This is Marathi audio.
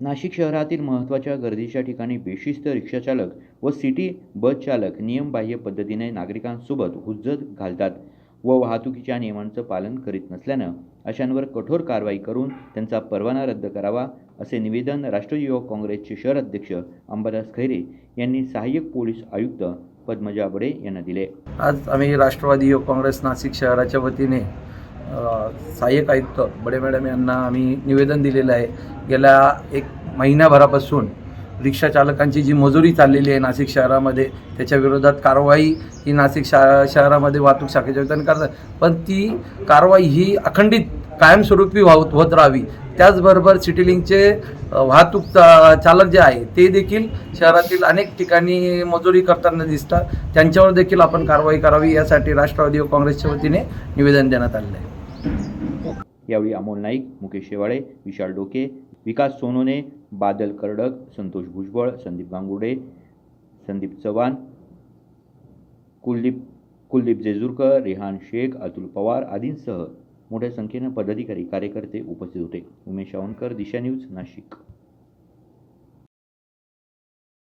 नाशिक शहरातील महत्त्वाच्या गर्दीच्या ठिकाणी बेशिस्त रिक्षाचालक व सिटी बस चालक नियमबाह्य पद्धतीने नागरिकांसोबत हुज्जत घालतात व वाहतुकीच्या नियमांचं पालन करीत नसल्यानं अशांवर कठोर कारवाई करून त्यांचा परवाना रद्द करावा असे निवेदन राष्ट्रीय युवक काँग्रेसचे शहर अध्यक्ष अंबादास खैरे यांनी सहाय्यक पोलीस आयुक्त पद्मजा बडे यांना दिले. आज आम्ही राष्ट्रवादी युवक काँग्रेस नाशिक शहराच्या वतीने सहाय्यक आयुक्त बडे मॅडम यांना आम्ही निवेदन दिलेलं आहे. गेल्या एक महिन्याभरापासून रिक्षा चालकांची जी मजुरी चाललेली आहे नाशिक शहरामध्ये त्याच्या विरोधात कारवाई ही नाशिक शा शहरामध्ये वाहतूक शाखेच्या वतीने करतात पण ती कारवाई ही अखंडित कायमस्वरूपी होत होत राहावी. त्याचबरोबर सिटीलिंगचे वाहतूक चा- चालक जे आहे ते देखील शहरातील अनेक ठिकाणी मजुरी करताना दिसतात. त्यांच्यावर देखील आपण कारवाई करावी यासाठी राष्ट्रवादी व काँग्रेसच्या वतीने निवेदन देण्यात आलेलं आहे. यावेळी अमोल नाईक मुकेश शेवाळे विशाल डोके विकास सोनोने बादल कर्डक संतोष भुजबळ संदीप गांगुडे संदीप चव्हाण कुलदीप कुलदीप जेजुरकर रेहान शेख अतुल पवार आदींसह मोठ्या संख्येनं पदाधिकारी कार्यकर्ते उपस्थित होते. उमेश सावंतकर दिशा न्यूज नाशिक.